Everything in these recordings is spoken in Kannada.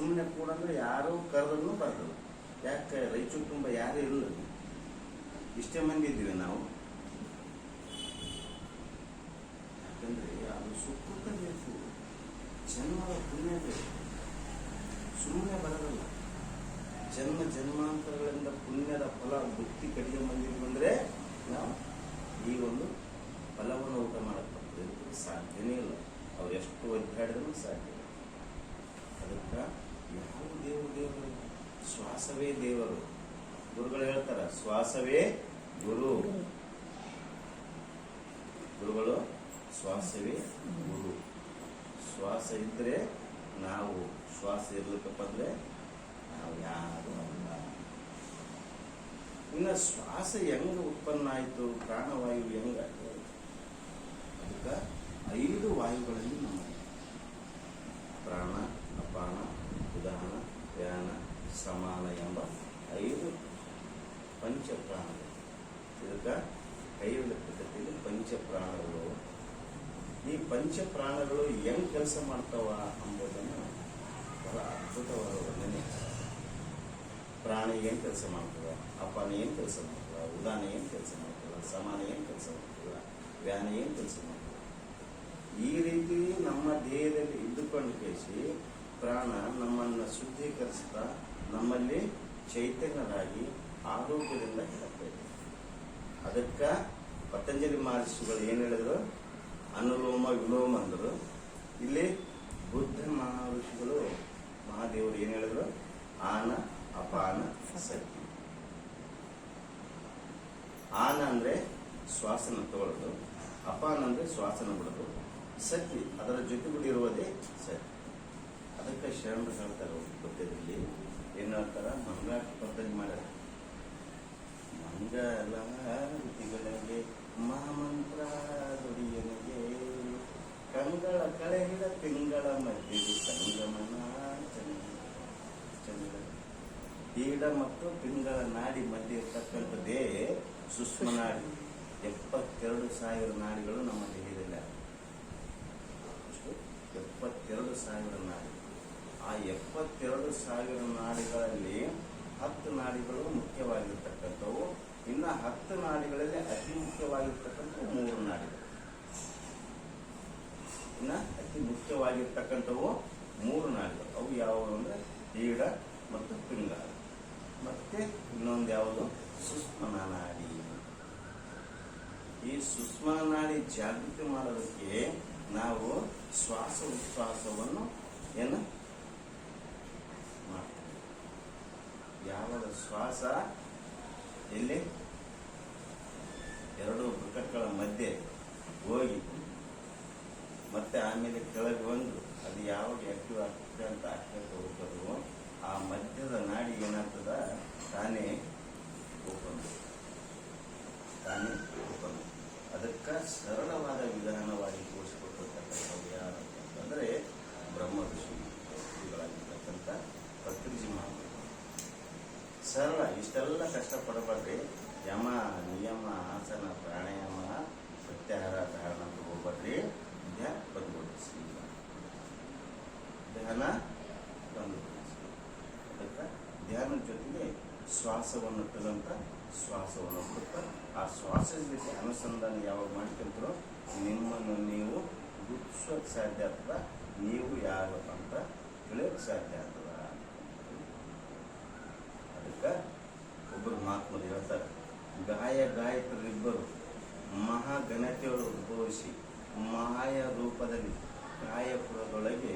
ಸುಮ್ಮನೆ ಕೂಡಂದ್ರೆ ಯಾರೂ ಕರೆದ್ರು ಬರ್ತದೆ ಯಾಕೆ? ರೈಚೂರು ತುಂಬ ಯಾರೂ ಇಲ್ಲ ಇಷ್ಟೇ ಮಂದಿ ಇದ್ದೀವಿ ನಾವು. ಯಾಕಂದ್ರೆ ಅದು ಬೇಕು ಜನ್ಮದ ಪುಣ್ಯ ಸುಮ್ಮನೆ ಜನ್ಮ ಜನ್ಮಾಂತರಗಳಿಂದ ಪುಣ್ಯದ ಫಲ ಬುತ್ತಿ ಕಡಿಗೆ ಬಂದಿದ್ವಿ ಅಂದ್ರೆ ನಾವು ಈ ಒಂದು ಫಲವನ್ನು ಊಟ ಮಾಡಕ್ಕೆ ಸಾಧ್ಯನೇ ಇಲ್ಲ. ಅವ್ರು ಎಷ್ಟು ಒದ್ದಾಡಿದ್ರು ಸಾಧ್ಯ ಅದಕ್ಕೆ ಯಾವ ದೇವರು ದೇವರು ಶ್ವಾಸವೇ ದೇವರು. ಗುರುಗಳು ಹೇಳ್ತಾರ, ಶ್ವಾಸವೇ ಗುರು. ಗುರುಗಳು, ಶ್ವಾಸವೇ ಗುರು. ಶ್ವಾಸ ಇದ್ರೆ ನಾವು, ಶ್ವಾಸ ಇರ್ಲಿಕ್ಕಪ್ಪ ಅಂದ್ರೆ ನಾವು ಯಾರು ಅಲ್ಲ. ಇನ್ನು ಶ್ವಾಸ ಹೆಂಗ ಉತ್ಪನ್ನ ಆಯಿತು, ಪ್ರಾಣವಾಯು ಹೆಂಗ ಅದಕ್ಕೆ ಐದು ವಾಯುಗಳಲ್ಲಿ ನಮ್ಮಲ್ಲಿ ಪ್ರಾಣ ಅಪಾನ ಉದಾನ ವ್ಯಾನ ಸಮಾನ ಎಂಬ ಐದು ಪಂಚ ಪ್ರಾಣಗಳು ಇದಕ್ಕೆ ಕೈಯಲ್ಲಿ ಪದ್ಧತಿಯಲ್ಲಿ ಪಂಚ ಪ್ರಾಣಗಳು ಈ ಪಂಚ ಪ್ರಾಣಗಳು ಹೆಂಗ್ ಕೆಲಸ ಮಾಡ್ತಾವ ಎಂಬುದನ್ನು ಬಹಳ ಅದ್ಭುತವಾದ ವರ್ಣನೆ. ಪ್ರಾಣ ಏನ್ ಕೆಲಸ ಮಾಡ್ತದ? ಅಪಾನ ಏನ್ ಕೆಲಸ ಮಾಡ್ತದ? ಉದಾನ ಏನ್ ಕೆಲಸ ಮಾಡ್ತದ? ಸಮಾನ ಏನ್ ಕೆಲಸ ಮಾಡ್ತದ? ವ್ಯಾನ ಏನ್ ಕೆಲಸ ಮಾಡ್ತದ? ಈ ರೀತಿ ನಮ್ಮ ದೇಹದಲ್ಲಿ ಇದ್ದುಕೊಂಡು ಕೇಸಿ ಪ್ರಾಣ ನಮ್ಮನ್ನ ಶುದ್ಧೀಕರಿಸ್ತಾ ನಮ್ಮಲ್ಲಿ ಚೈತನ್ಯರಾಗಿ ಆರೋಗ್ಯದಿಂದ ಇರಬೇಕು ಅದಕ್ಕ ಪತಂಜಲಿ ಮಹರ್ಷಿಗಳು ಏನು ಹೇಳಿದ್ರು? ಅನುಲೋಮ ವಿಲೋಮ ಅಂದರು. ಇಲ್ಲಿ ಬುದ್ಧ ಮಹರ್ಷಿಗಳು, ಮಹಾದೇವರು ಏನು ಹೇಳಿದ್ರು? ಆನ, ಅಪಾನ ಸತಿ ಆನ ಅಂದ್ರೆ ಶ್ವಾಸನ ತಗೊಳ್ಳೋದು ಅಪಾನ ಅಂದ್ರೆ ಶ್ವಾಸನ ಬಿಡೋದು. ಸತಿ ಅದರ ಜೊತೆಗೂಡಿ ಇರುವುದೇ ಸತಿ ಅದಕ್ಕೆ ಶರಣರು ಹೇಳ್ತಾರೆ ಪದ್ಯದಲ್ಲಿ ಏನ್ ಹೇಳ್ತಾರ? ಮಂಗಾಟ ಪದ್ಧತಿ ಮಾಡ್ಯಾರ ಮಂಗಲಂಗೆ ಮಹಾಮಂತ್ರ ದುಡಿಯನಿಗೆ ಕಂಗಳ ಕಳೆಹಿಡ ತಿಂಗಳ ಮಧ್ಯೆ ಸಂಗಮನ ಚಂದ್ರ, ಪೀಡ ಮತ್ತು ಪಿಂಗಳ ನಾಡಿ ಮಧ್ಯೆ ಇರ್ತಕ್ಕಂಥದ್ದೇ ಸುಷ್ಮ ನಾಡಿ ಎಪ್ಪತ್ತೆರಡು ಸಾವಿರ ನಾಡಿಗಳು ನಮ್ಮ ದೇಹದಲ್ಲಿ? ಎಪ್ಪತ್ತೆರಡು ಸಾವಿರ ನಾಡಿ. ಆ ಎಪ್ಪತ್ತೆರಡು ಸಾವಿರ ನಾಡಿಗಳಲ್ಲಿ ಹತ್ತು ನಾಡಿಗಳು ಮುಖ್ಯವಾಗಿರ್ತಕ್ಕಂಥವು ಇನ್ನ ಹತ್ತು ನಾಡಿಗಳಲ್ಲಿ ಅತಿ ಮುಖ್ಯವಾಗಿರ್ತಕ್ಕಂಥ ಮೂರು ನಾಡಿಗಳು. ಇನ್ನ ಅತಿ ಮುಖ್ಯವಾಗಿರ್ತಕ್ಕಂಥವು ಮೂರು ನಾಡಿಗಳು. ಅವು ಯಾವುವು ಅಂದ್ರೆ ಈಡ ಮತ್ತು ಪಿಂಗಾಲ ಮತ್ತೆ ಇನ್ನೊಂದು ಯಾವುದು? ಸುಷ್ಮನ ನಾಡಿ. ಈ ಸುಷ್ಮನ ನಾಡಿ ಜಾಗೃತಿ ಮಾಡೋದಕ್ಕೆ ನಾವು ಶ್ವಾಸ ಉಚ್ಛ್ವಾಸವನ್ನು ಏನು ಮಾಡ್ತೀವಿ? ಯಾವಾಗ ಶ್ವಾಸ ಎಲ್ಲಿ? ಎರಡು ಬೃಕಗಳ ಮಧ್ಯೆ ಹೋಗಿ ಮತ್ತೆ ಆಮೇಲೆ ಕೆಳಗೆ ಬಂದು ಅದು ಯಾವಾಗ ಆಕ್ಟಿವ್ ಆಗ್ತದೆ ಅಂತ ಆಗ್ತಾ ಹೋಗ್ತದೋ ಆ ಮಧ್ಯದ ನಾಡಿ ಏನಾಗ್ತದ? ತಾನೇ ಶ್ವಾಸವನ್ನು ತದಂತ ಶ್ವಾಸವನ್ನು ಬಿಡ್ತಾ ಆ ಶ್ವಾಸದ ಜೊತೆ ಅನುಸಂಧಾನ ಯಾವಾಗ ಮಾಡ್ಕೊಂತೀರೋ ನಿಮ್ಮನ್ನು ನೀವು ಗುರುತಿಸೋಕೆ ಸಾಧ್ಯ ಆಗ್ತದ ನೀವು ಯಾರು ಅಂತ ತಿಳಿಯೋಕೆ ಸಾಧ್ಯ ಆಗ್ತದ? ಅದಕ್ಕೆ ಒಬ್ಬರು ಮಹಾತ್ಮರು ಹೇಳ್ತಾರೆ, ಗಾಯ ಗಾಯಕರಿಬ್ಬರು ಮಹಾಘನತೆಯೊಳು ಉದ್ಭವಿಸಿ ಮಾಯ ರೂಪದಲ್ಲಿ ಗಾಯಪುರದೊಳಗೆ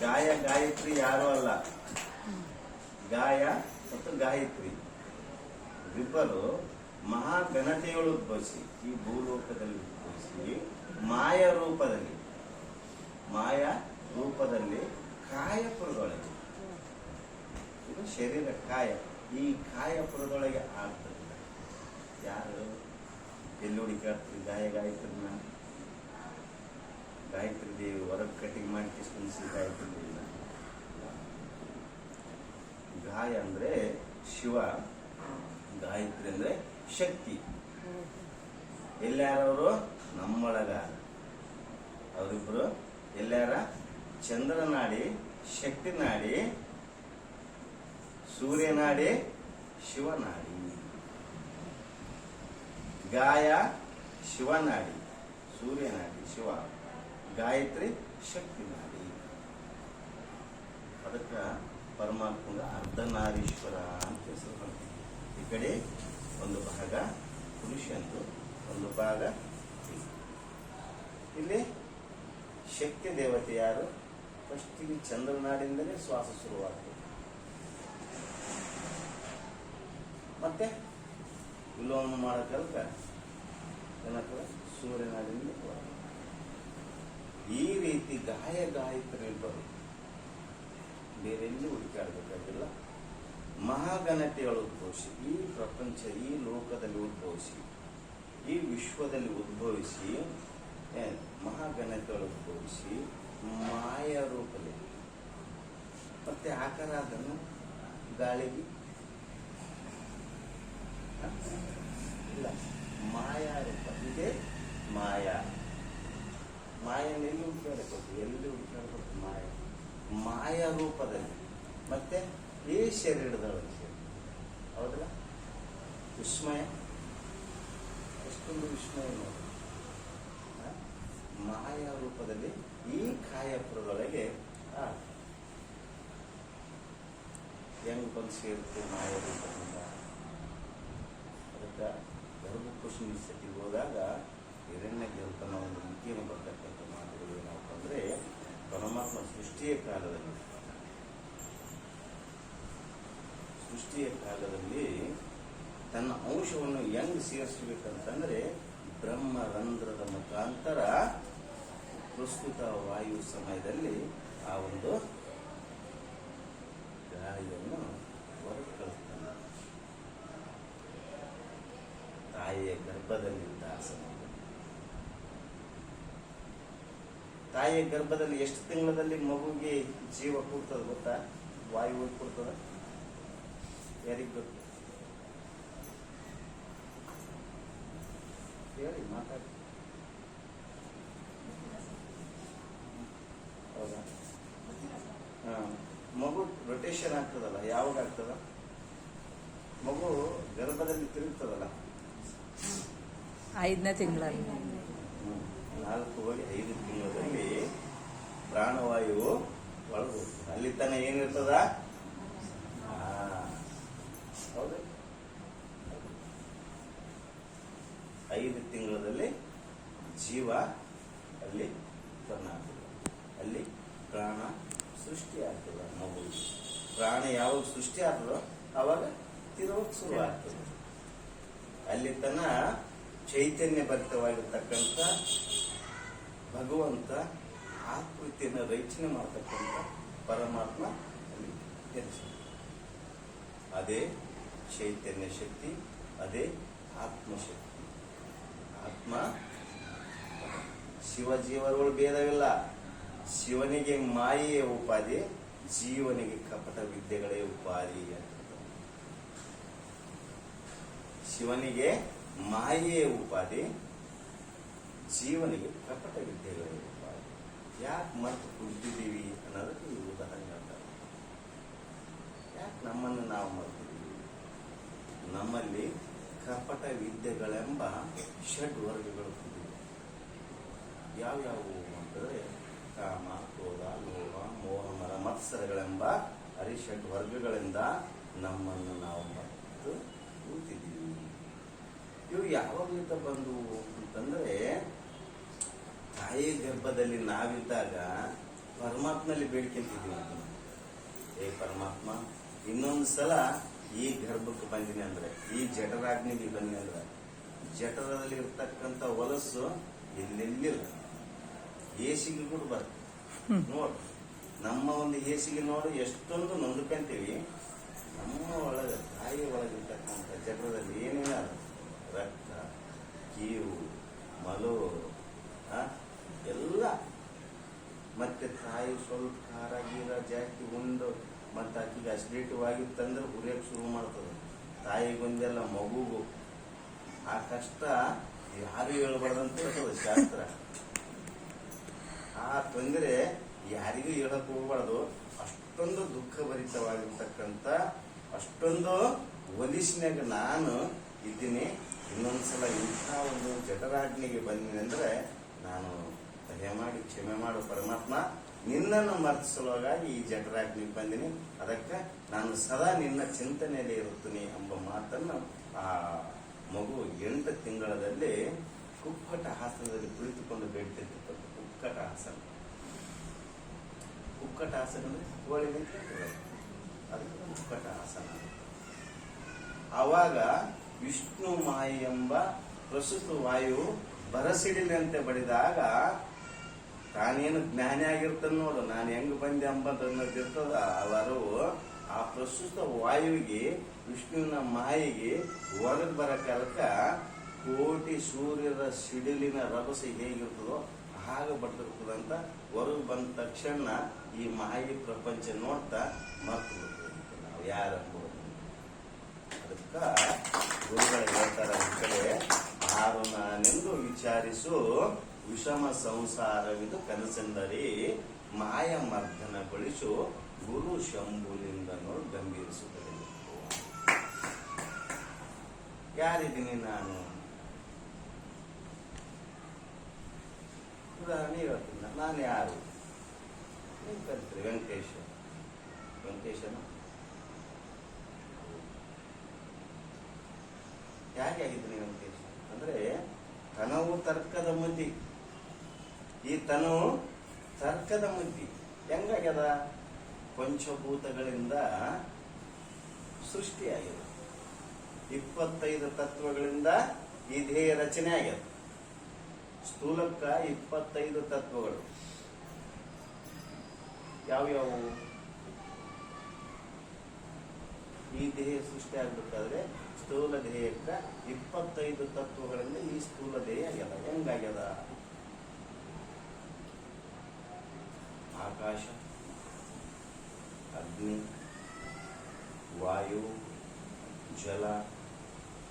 ಗಾಯ, ಗಾಯತ್ರಿ ಯಾರು ಅಲ್ಲ. ಗಾಯ ಮತ್ತು ಗಾಯತ್ರಿ. ಇಬ್ಬರು ಮಹಾಘನತೆಗಳು ಉದ್ಭವಿಸಿ, ಈ ಭೂಲೋಕದಲ್ಲಿ ಉದ್ಭವಿಸಿ, ಮಾಯ ರೂಪದಲ್ಲಿ ಮಾಯ ರೂಪದಲ್ಲಿ ಕಾಯಪುರದೊಳಗೆ. ಇದು ಶರೀರ ಕಾಯ. ಈ ಕಾಯಪುರದೊಳಗೆ ಆಗ್ತದೆ. ಯಾರು? ಎಲ್ಲಿ ಹುಡುಕಾಡ್ತೀರಿ ಗಾಯ, ಗಾಯತ್ರಿನ? ಗಾಯತ್ರಿ ದೇವಿ ಹೊರಗೆ ಕಟಿಂಗ್ ಮಾಡಿ ಕಿಸ್ಕುಣಿಸಿ ಗಾಯತ್ರಿ ದೇವಿನ ಗಾಯ ಅಂದ್ರೆ ಶಿವ. ಗಾಯತ್ರಿ ಅಂದ್ರೆ ಶಕ್ತಿ. ಎಲ್ಲಾರವರು ನಮ್ಮೊಳಗ. ಅವರಿಬ್ರು ಎಲ್ಲಾರ ಚಂದ್ರನಾಡಿ, ಶಕ್ತಿನಾಡಿ, ಸೂರ್ಯನಾಡಿ, ಶಿವನಾಡಿ. ಗಾಯ ಶಿವನಾಡಿ, ಸೂರ್ಯನಾಡಿ, ಶಿವ. ಗಾಯತ್ರಿ ಶಕ್ತಿನಾಡಿ ಅದಕ್ಕೆ ಪರಮಾತ್ಮಗ ಅರ್ಧನಾರೀಶ್ವರ ಅಂತ ಹೆಸರು ಬಂತು. ಈ ಕಡೆ ಒಂದು ಭಾಗ ಪುರುಷಂದು ಒಂದು ಭಾಗ. ಇಲ್ಲಿ ಶಕ್ತಿ ದೇವತೆ ಯಾರು ಫಸ್ಟ್ ಇಲ್ಲಿ ಚಂದ್ರನಾಡಿಂದಲೇ ಶ್ವಾಸ ಶುರುವಾಗ್ತದೆ ಮತ್ತೆ ವಿಲೋಮ ಮಾಡೋ ಕಲ್ಕ ಏನಾಗ್ತದೆ ಸೂರ್ಯನಾಡಿಂದ. ಈ ರೀತಿ ಗಾಯ ಗಾಯಕರಿಬ್ಬರು ಬೇರೆಲ್ಲೂ ಹುಡುಕಾಡಬೇಕಾಗಿಲ್ಲ. ಮಹಾಗಣತೆಗಳು ಉದ್ಭವಿಸಿ, ಈ ಪ್ರಪಂಚ, ಈ ಲೋಕದಲ್ಲಿ ಉದ್ಭವಿಸಿ, ಈ ವಿಶ್ವದಲ್ಲಿ ಉದ್ಭವಿಸಿ ಮಹಾಗಣತೆಗಳು ಉದ್ಭವಿಸಿ, ಮಾಯ ರೂಪದಲ್ಲಿ. ಮತ್ತೆ ಆಕಾರ ಅದನ್ನು? ಗಾಳಿಗೆ? ಇಲ್ಲ. ಮಾಯಾ ರೂಪ. ಇದೆ ಮಾಯಾ. ಮಾಯನ ಎಲ್ಲಿ ಕೊಟ್ಟು, ಎಲ್ಲಿ ಹುಡುಕಾಡಬೇಕು ಮಾಯ? ಮಾಯ ರೂಪದಲ್ಲಿ. ಮತ್ತೆ ಈ ಶರೀರದೊಳಗೆ ಸೇರಿ. ಹೌದಲ್ಲ? ವಿಸ್ಮಯ. ಎಷ್ಟೊಂದು ವಿಸ್ಮಯ ನೋಡಿ? ಮಾಯ ರೂಪದಲ್ಲಿ ಈ ಕಾಯಪುರದೊಳಗೆ ಹೆಂಗ್ ಬಂದು ಸೇರುತ್ತೆ ಮಾಯ ರೂಪದಿಂದ? ಅದಕ್ಕೆ ಗರ್ಭಕುಶಿನಿ ಸತಿಗೆ ಹೋದಾಗ ಹಿರಣ್ಯ ಗ್ರಂಥನ ಒಂದು ಮಿತಿಯನ್ನು ಬರ್ತಕ್ಕಂಥ ಮಾತುಗಳು ಏನಪ್ಪ ಅಂದರೆ ಪರಮಾತ್ಮ ಸೃಷ್ಟಿಯ ಕಾಲದಲ್ಲಿ ಸೃಷ್ಟಿಯ ಕಾಲದಲ್ಲಿ ತನ್ನ ಅಂಶವನ್ನು ಹೆಂಗ್ ಸೇರಿಸಬೇಕಂತಂದ್ರೆ ಬ್ರಹ್ಮ ರಂಧ್ರದ ಮುಖಾಂತರ ಪ್ರಸ್ತುತ ವಾಯು ಸಮಯದಲ್ಲಿ ಆ ಒಂದು ಗಾಳಿಯನ್ನು ಹೊರಗೆ ಕಳಿಸ್ತಾನೆ ತಾಯಿಯ ಗರ್ಭದಲ್ಲಿದ್ದ ಸಮಯದಲ್ಲಿ. ತಾಯಿಯ ಗರ್ಭದಲ್ಲಿ ಎಷ್ಟು ತಿಂಗಳಲ್ಲಿ ಮಗುಗೆ ಜೀವ ಕೊಡ್ತದ ಗೊತ್ತಾ? ವಾಯು ಕೊಡ್ತದ? ಯಾರಿಗ ಗೊತ್ತು ಹೇಳಿ ಮಾತಾಡಿ. ಹೌದಾ? ಹಾ. ಮಗು ರೊಟೇಷನ್ ಆಗ್ತದಲ್ಲ ಯಾವಾಗ ಆಗ್ತದ? ಮಗು ಗರ್ಭದಲ್ಲಿ ತಿರುಗ್ತದಲ್ಲ? ಐದನೇ ತಿಂಗಳಲ್ಲಿ. ನಾಲ್ಕು ಕೋಟಿ ಐದು ತಿಂಗಳಲ್ಲಿ ಪ್ರಾಣವಾಯು ಒಳಗೆ ಅಲ್ಲಿ ತನ ಏನಿರ್ತದ? ಹೌದು. ಐದು ತಿಂಗಳಲ್ಲಿ ಜೀವ ಅಲ್ಲಿ ಉತ್ಪನ್ನ ಆಗ್ತದೆ. ಅಲ್ಲಿ ಪ್ರಾಣ ಸೃಷ್ಟಿ ಆಗ್ತದೆ. ಮಗು. ಪ್ರಾಣ ಯಾವಾಗ ಸೃಷ್ಟಿ ಆಗ್ತದೋ ಅವಾಗ ತಿರುವಕ್ಕೆ ಶುರು ಆಗ್ತದೆ ಅಲ್ಲಿ ತನ ಚೈತನ್ಯ ಭರಿತವಾಗಿರ್ತಕ್ಕಂಥ ಭಗವಂತ ಆಕೃತಿಯನ್ನು ರಚನೆ ಮಾಡ್ತಕ್ಕಂಥ ಪರಮಾತ್ಮ ಜನಿಸಿದ ಅದೇ ಚೈತನ್ಯ ಶಕ್ತಿ, ಅದೇ ಆತ್ಮಶಕ್ತಿ. ಆತ್ಮ ಶಿವ ಜೀವರುಗಳು ಭೇದವಿಲ್ಲ. ಶಿವನಿಗೆ ಮಾಯೆಯ ಉಪಾಧಿ, ಜೀವನಿಗೆ ಕಪಟ ವಿದ್ಯೆಗಳೇ ಉಪಾಧಿ ಅಂತ ಶಿವನಿಗೆ ಮಾಯೆಯ ಉಪಾಧಿ ಜೀವನಿಗೆ ಕಪಟ ವಿದ್ಯೆಗಳು ಯಾಕೆ ಮರ್ತು ಕುಳಿತಿದ್ದೀವಿ ಅನ್ನೋದಕ್ಕೆ ಈ ಉದಾಹರಣೆ ಹೇಳ್ತಾರೆ. ಯಾಕೆ ನಮ್ಮನ್ನು ನಾವು ಮರ್ತಿದ್ದೀವಿ? ನಮ್ಮಲ್ಲಿ ಕಪಟ ವಿದ್ಯೆಗಳೆಂಬ ಷಡ್ ವರ್ಗಗಳು ಕೂಡಿವೆ ಯಾವ್ಯಾವು ಅಂತಂದ್ರೆ ಕಾಮ, ಕ್ರೋಧ ಲೋಭ ಮೋಹ, ಮರ, ಮತ್ಸರಗಳೆಂಬ ಅರಿಷಡ್ ವರ್ಗಗಳಿಂದ ನಮ್ಮನ್ನು ನಾವು ಮರೆತು ಕೂತಿದ್ದೀವಿ. ಇವು ಯಾವಾಗಲಿಂದ ಬಂದು ಅಂತಂದ್ರೆ ತಾಯಿ ಗರ್ಭದಲ್ಲಿ ನಾವಿದ್ದಾಗ ಪರಮಾತ್ಮಲ್ಲಿ ಬೇಡ್ಕೊಂತಿದ್ದೀವಿ ಅಂತ ಏ ಪರಮಾತ್ಮ ಇನ್ನೊಂದು ಸಲ ಈ ಗರ್ಭಕ್ಕೆ ಬಂದಿನಿ ಅಂದ್ರೆ ಈ ಜಠರಾಗ್ನಿಗೆ ಬನ್ನಿ ಅಂದ್ರೆ ಜಠರದಲ್ಲಿ ಇರ್ತಕ್ಕಂಥ ಹೊಲಸು ಎಲ್ಲೆಲ್ಲಿಲ್ಲ? ಏಸಿಗೆ ಕೂಡ ಬರ್ತದೆ. ನೋಡು ನಮ್ಮ ಒಂದು ಏಸಿಗೆ ನೋಡು ಎಷ್ಟೊಂದು ನೊಂದ್ಕೊಂತೀವಿ. ನಮ್ಮ ಒಳಗೆ ತಾಯಿ ಒಳಗಿರ್ತಕ್ಕಂಥ ಜಠರದಲ್ಲಿ ಏನೇನಾದ್ರು ರಕ್ತ ಕೀವು ಮಲು ಆ, ಎಲ್ಲ ಮತ್ತೆ ತಾಯಿ ಸ್ವಲ್ಪ ಖಾರ ಗೀರ ಜಾಸ್ತಿ ಉಂಡು ಮತ್ತೆ ಆಕಿಗೆ ಅಸಿಡಿಟಿ ಆಗಿತ್ತಂದ್ರೆ ಉರಿಯಕ್ಕೆ ಶುರು ಮಾಡ್ತದೆ. ತಾಯಿಗೊಂದೆಲ್ಲ ಮಗುಗು. ಆ ಕಷ್ಟ ಯಾರು ಹೇಳ್ಬಾರ್ದಂತ ಇರ್ತದೆ ಶಾಸ್ತ್ರ. ತೊಂದರೆ ಯಾರಿಗೂ ಹೇಳಕ್ ಹೋಗ್ಬಾರ್ದು. ಅಷ್ಟೊಂದು ದುಃಖ ಭರಿತವಾಗಿರ್ತಕ್ಕಂಥ ಅಷ್ಟೊಂದು ಒಲಿಸಿನಾಗ ನಾನು ಇದ್ದೀನಿ. ಇನ್ನೊಂದ್ಸಲ ಇಂಥ ಒಂದು ಜಠರಾಜ್ಞೆಗೆ ಬಂದಿನಿ ಅಂದ್ರೆ ನಾನು ದಯಮಾಡಿ ಕ್ಷಮೆ ಮಾಡು ಪರಮಾತ್ಮ. ನಿನ್ನನ್ನು ಮರ್ತಿಸಲುವಾಗಿ ಈ ಜಠರಾಗ್ನಿ ಬಂದಿನಿ. ಅದಕ್ಕೆ ನಾನು ಸದಾ ನಿನ್ನ ಚಿಂತನೆಯಲ್ಲಿ ಇರುತ್ತೀನಿ ಎಂಬ ಮಾತನ್ನು ಆ ಮಗು ಎಂಟು ತಿಂಗಳಲ್ಲಿ ಕುಕ್ಕಟ ಹಾಸನದಲ್ಲಿ ಕುಳಿತುಕೊಂಡು ಬೇಡ್ತಿರ್ತಕ್ಕಂಥ ಕುಕ್ಕಟ ಹಾಸನ. ಕುಕ್ಕಟ ಹಾಸನ ಅಂದ್ರೆ ಕೋಳಿ ಅದಕ್ಕೆ ಕುಕ್ಕಟ ಹಾಸನ ಆವಾಗ ವಿಷ್ಣು ಮಾಯಿ ಎಂಬ ಪ್ರಸ್ತುತ ವಾಯು ಬರಸಿಡಿಲಂತೆ ಬಡಿದಾಗ ತಾನೇನು ಜ್ಞಾನಿ ಆಗಿರ್ತಾನೆ ನೋಡು. ನಾನು ಹೆಂಗ್ ಬಂದೆ ಎಂಬುದನ್ನದಿರ್ತದ ಅವರು ಆ ಪ್ರಸ್ತುತ ವಾಯುವಿಗೆ, ವಿಷ್ಣುವಿನ ಮಾಯಿಗೆ ಹೊರಗೆ ಬರೋ ಕೋಟಿ ಸೂರ್ಯರ ಸಿಡಿಲಿನ ರಭಸ ಹೇಗಿರ್ತದೋ ಹಾಗೆ ಬರ್ತಿರ್ತದಂತ ಹೊರಗೆ ಬಂದ ತಕ್ಷಣ ಈ ಮಾಯಿ ಪ್ರಪಂಚ ನೋಡ್ತಾ ಮರ್ತು ನಾವು ಯಾರು ಅದಕ್ಕ ಗುರುಗಳು ಹೇಳ್ತಾರೆ ಕಡೆ ಆರು ನಾನೆಂದು ವಿಚಾರಿಸು. ವಿಷಮ ಸಂಸಾರವಿದು ಕನಸೆಂದರೆ ಮಾಯ ಮರ್ದನಗೊಳಿಸು ಗುರು ಶಂಭುಲಿಂದ ನೋಡಿ ಗಂಭೀರಿಸುತ್ತದೆ. ಯಾರಿದ್ದೀನಿ ನಾನು? ಉದಾಹರಣೆ ಹೇಳ್ತೀನಿ. ನಾನು ಯಾರು? ನೀವು ಕರಿತೀರಿ, ವೆಂಕಟೇಶ. ವೆಂಕಟೇಶನ? ಯಾಕೆ ಆಗಿದ್ದೀನಿ ವೆಂಕಟೇಶ? ಅಂದ್ರೆ ತನವು ತರ್ಕದ ಮುದ್ದಿ ಈ ತನವು ತರ್ಕದ ಮುದ್ದಿ ಹೆಂಗಾಗ್ಯದ? ಪಂಚಭೂತಗಳಿಂದ ಸೃಷ್ಟಿಯಾಗಿದೆ ಇಪ್ಪತ್ತೈದು ತತ್ವಗಳಿಂದ ದೇಹ ರಚನೆ ಆಗ್ಯದ. ಸ್ಥೂಲಕ್ಕ ಇಪ್ಪತ್ತೈದು ತತ್ವಗಳು. ಯಾವ್ಯಾವು? ಈ ದೇಹ ಸೃಷ್ಟಿ ಆಗ್ಬೇಕಾದ್ರೆ ಸ್ಥೂಲ ದೇಹಕ್ಕ ಇಪ್ಪತ್ತೈದು ತತ್ವಗಳಿಂದ ಈ ಸ್ಥೂಲ ದೇಹ ಆಗ್ಯದ. ಹೆಂಗಾಗ್ಯದ? ಆಕಾಶ, ಅಗ್ನಿ, ವಾಯು, ಜಲ,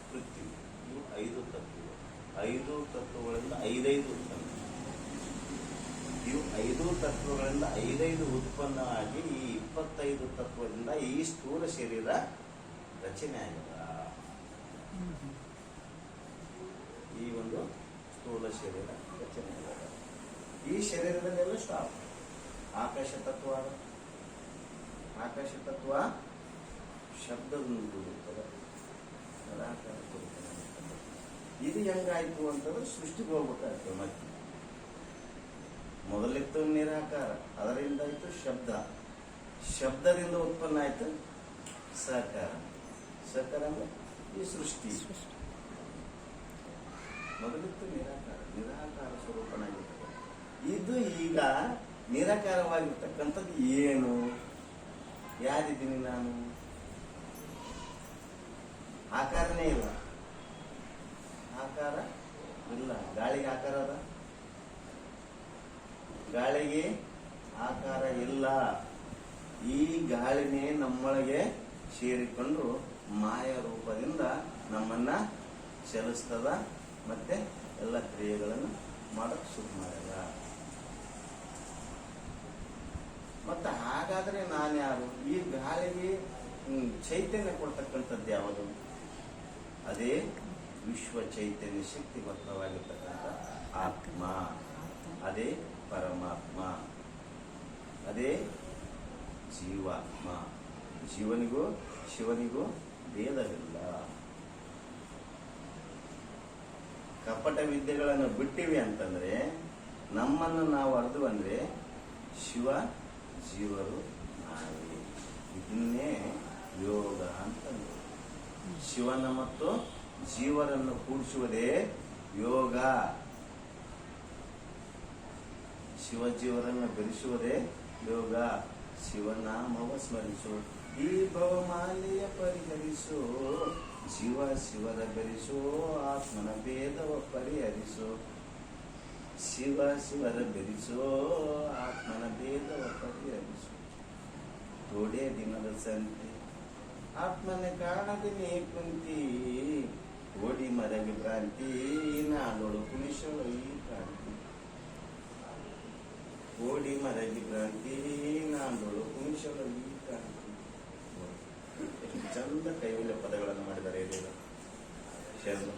ಪೃಥ್ವಿ. ಇವು ಐದು ತತ್ವಗಳು. ಐದು ತತ್ವಗಳಿಂದ ಐದೈದು ಉತ್ಪನ್ನ. ಇವು ಐದು ತತ್ವಗಳಿಂದ ಐದೈದು ಉತ್ಪನ್ನ ಆಗಿ ಈ ಇಪ್ಪತ್ತೈದು ತತ್ವದಿಂದ ಈ ಸ್ಥೂಲ ಶರೀರ ರಚನೆ ಆಗಿದೆ. ಈ ಒಂದು ಸ್ಥೂಲ ಶರೀರ ರಚನೆ ಆಗಿದೆ. ಈ ಶರೀರದಲ್ಲೆಲ್ಲ ಸ್ಟಾಪ್ ಆಕಾಶ ತತ್ವ ಆಕಾಶ ತತ್ವ ನಿರಾಕಾರ ಕೂಡಿರ್ತದೆ. ಇದು ಹೆಂಗಾಯ್ತು ಅಂತಂದ್ರೆ ಸೃಷ್ಟಿಗೆ ಹೋಗ್ಬೇಕಾಯ್ತು ಮತ್ತೆ. ಮೊದಲಿತ್ತು ನಿರಾಕಾರ, ಅದರಿಂದ ಆಯ್ತು ಶಬ್ದ. ಶಬ್ದದಿಂದ ಉತ್ಪನ್ನ ಆಯ್ತು ಸಹಕಾರ ಸಹಕಾರ ಅಂದ್ರೆ ಈ ಸೃಷ್ಟಿ. ಮೊದಲಿತ್ತು ನಿರಾಕಾರ. ನಿರಾಕಾರ ಸ್ವರೂಪನಾಗಿರ್ತದೆ. ಇದು ಈಗ ನಿರಾಕಾರವಾಗಿರ್ತಕ್ಕಂಥದ್ದು ಏನು? ಯಾರಿದ್ದೀನಿ ನಾನು? ಆಕಾರನೇ ಇಲ್ಲ. ಆಕಾರ ಇಲ್ಲ. ಗಾಳಿಗೆ ಆಕಾರ ಅದ? ಗಾಳಿಗೆ ಆಕಾರ ಇಲ್ಲ. ಈ ಗಾಳಿನೇ ನಮ್ಮೊಳಗೆ ಸೇರಿಕೊಂಡು ಮಾಯ ರೂಪದಿಂದ ನಮ್ಮನ್ನ ಚಲಿಸ್ತದ ಮತ್ತೆ ಎಲ್ಲ ಕ್ರಿಯೆಗಳನ್ನು ಮಾಡಕ್ ಶುರು ಮಾಡ್ಯದ ಮತ್ತೆ ಹಾಗಾದ್ರೆ ನಾನು ಯಾರು? ಈ ಗಾಳಿಗೆ ಚೈತನ್ಯ ಕೊಡ್ತಕ್ಕಂಥದ್ದು ಯಾವುದು? ಅದೇ ವಿಶ್ವ ಚೈತನ್ಯ ಶಕ್ತಿ ಬದ್ಧವಾಗಿರ್ತಕ್ಕಂಥ ಆತ್ಮ. ಅದೇ ಪರಮಾತ್ಮ. ಅದೇ ಜೀವಾತ್ಮ. ಜೀವನಿಗೂ, ಶಿವನಿಗೂ ಭೇದವಿಲ್ಲ. ಕಪಟ ವಿದ್ಯೆಗಳನ್ನು ಬಿಟ್ಟಿವಿ ಅಂತಂದ್ರೆ ನಮ್ಮನ್ನು ನಾವು ಅರ್ದು ಅಂದ್ರೆ ಶಿವ ಜೀವರು ನಾವೇ ಇದನ್ನೇ ಯೋಗ ಅಂತ ಶಿವನ ಮತ್ತು ಜೀವರನ್ನು ಕೂಡಿಸುವುದೇ ಯೋಗ. ಶಿವಜೀವರನ್ನು ಬೆರೆಸುವುದೇ ಯೋಗ. ಶಿವನಾಮವ ಸ್ಮರಿಸು, ಈ ಭವಮಾಲೆಯ ಪರಿಹರಿಸು. ಶಿವ ಶಿವರ ಬೆರೆಸು, ಆತ್ಮನ ಭೇದವ ಪರಿಹರಿಸು. ಶಿವ ಶಿವರ ಬೆರಿಸೋ ಆತ್ಮನ ಭೇದ ಒಪ್ಪಗೆ ಹರಿಸು ತೋಡೆ ದಿನದ ಸಂತೆ ಆತ್ಮನ ಕಾಣದೆ ನೀ ಕುಂತಿ ಓಡಿ ಮರವಿ ಭ್ರಾಂತಿ ನಾಡೋಳು ಪುರುಷಳು ಈ ಕ್ರಾಂತಿ ಓಡಿ ಮರವಿ ಭ್ರಾಂತಿ ನಾಡೋಳು ಪುರುಷಳು ಈ ಕ್ರಾಂತಿ ಎಷ್ಟು ಚಂದ ಕೈವಲ್ಯ ಪದಗಳನ್ನು ಮಾಡಿದ್ದಾರೆ ಶರ್ಮ